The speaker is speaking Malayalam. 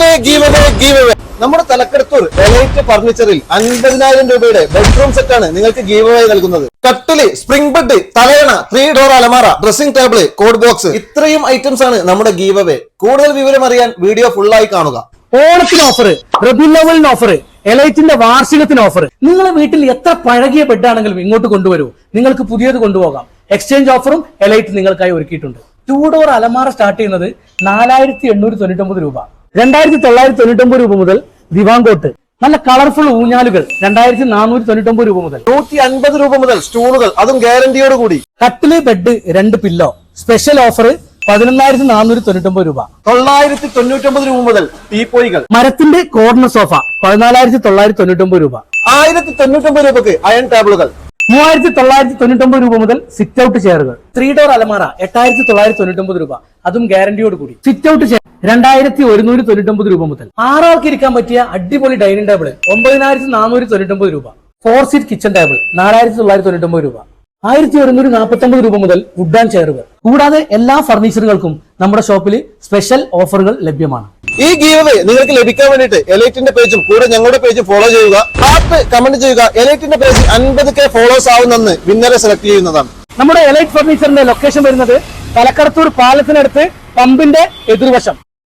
ഗീവവേ ഗീവവേ ഗീവവേ നമ്മുടെ തലക്കെടുത്തൂർ എലൈറ്റ് ഫർണിച്ചറിൽ അൻപതിനായിരം രൂപയുടെ ബെഡ്റൂം സെറ്റ് ആണ് നിങ്ങൾക്ക് ഗീവവേ നൽകുന്നത്. കട്ടിൽ സ്പ്രിംഗ് ബെഡ് തലയണ ത്രീ ഡോർ അലമാറ ഡ്രസ്സിംഗ് ടേബിൾ കോഡ് ബോക്സ് ഇത്രയും ഐറ്റംസ് ആണ് നമ്മുടെ ഗീവവേ കൂടുതൽ വിവരം അറിയാൻ വീഡിയോ ഫുൾ ആയി കാണുക. ഓണത്തിന് ഓഫർ റബിലവലിന് ഓഫർ എലൈറ്റിന്റെ വാർഷികത്തിന് ഓഫർ നിങ്ങളെ വീട്ടിൽ എത്ര പഴകിയ ബെഡാണെങ്കിലും ഇങ്ങോട്ട് കൊണ്ടുവരൂ. നിങ്ങൾക്ക് പുതിയത് കൊണ്ടുപോകാം. എക്സ്ചേഞ്ച് ഓഫറും എലൈറ്റ് നിങ്ങൾക്കായി ഒരുക്കിയിട്ടുണ്ട്. ടൂ ഡോർ അലമാറ സ്റ്റാർട്ട് ചെയ്യുന്നത് നാലായിരത്തി എണ്ണൂറ്റി തൊണ്ണൂറ്റൊമ്പത് രൂപ. രണ്ടായിരത്തി തൊള്ളായിരത്തി തൊണ്ണൂറ്റൊമ്പത് രൂപ മുതൽ ദിവാങ്കോട്ട്. നല്ല കളർഫുൾ ഊഞ്ഞാലുകൾ രണ്ടായിരത്തി നാനൂറ്റി തൊണ്ണൂറ്റൊമ്പത് രൂപ മുതൽ. നൂറ്റി അൻപത് രൂപ മുതൽ സ്റ്റൂളുകൾ അതും ഗ്യാരണ്ടിയോട് കൂടി. കട്ടിൽ ബെഡ് രണ്ട് പില്ലോ സ്പെഷ്യൽ ഓഫർ പതിനൊന്നായിരത്തി നാനൂറ്റി തൊണ്ണൂറ്റൊമ്പത് രൂപ. തൊള്ളായിരത്തി തൊണ്ണൂറ്റൊമ്പത് രൂപ മുതൽ ടീപ്പോയികൾ മരത്തിന്റെ കോർണർ സോഫ പതിനാലായിരത്തി തൊള്ളായിരത്തി തൊണ്ണൂറ്റൊമ്പത് രൂപ. ആയിരത്തി തൊണ്ണൂറ്റൊമ്പത് രൂപക്ക് അയൺ ടേബിളുകൾ മൂവായിരത്തി തൊള്ളായിരത്തി തൊണ്ണൂറ്റൊമ്പത് രൂപ മുതൽ സിറ്റ് ഔട്ട് ചെയറുകൾ ത്രീ ഡോർ അലമാറ എട്ടായിരത്തി തൊള്ളായിരത്തി തൊണ്ണൂറ്റൊമ്പത് രൂപ. അതും ഗ്യാരണ്ടിയോട് കൂടി. സിറ്റ് ഔട്ട് ചെയർ രണ്ടായിരത്തി ഒരുന്നൂറ്റി തൊണ്ണൂറ്റൊമ്പത് രൂപ മുതൽ. ആറാൾക്ക് ഇരിക്കാൻ പറ്റിയ അടിപൊളി ഡൈനിങ് ടേബിൾ ഒമ്പതിനായിരത്തി നാനൂറ്റി തൊണ്ണൂറ്റൊമ്പത് രൂപ. ഫോർ സീറ്റ് കിച്ചൺ ടേബിൾ നാലായിരത്തി തൊള്ളായിരത്തി തൊണ്ണൂറ്റൊമ്പത് രൂപ. ആയിരത്തി ഒരുന്നൂറ്റി നാൽപ്പത്തി ഒമ്പത് രൂപ മുതൽ വുഡ് ആൻഡ് ചെയറുകൾ കൂടാതെ എല്ലാ ഫർണിച്ചറുകൾക്കും നമ്മുടെ ഷോപ്പിൽ സ്പെഷ്യൽ ഓഫറുകൾ ലഭ്യമാണ്. ഈ ഗീവ് നിങ്ങൾക്ക് ലഭിക്കാൻ വേണ്ടിയിട്ട് എലൈറ്റിന്റെ പേജും കൂടെ ഞങ്ങളുടെ പേജും ഫോളോ ചെയ്യുക. ഹാർട്ട് കമന്റ് ചെയ്യുക. എലൈറ്റിന്റെ പേജ് അൻപത് കെ ഫോളോസ് ആവുന്നെന്ന് വിന്നറെ സെലക്ട് ചെയ്യുന്നതാണ്. നമ്മുടെ എലൈറ്റ് ഫർണിച്ചറിന്റെ ലൊക്കേഷൻ വരുന്നത് തലക്കടത്തൂർ പാലത്തിനടുത്ത് പമ്പിന്റെ എതിർവശം.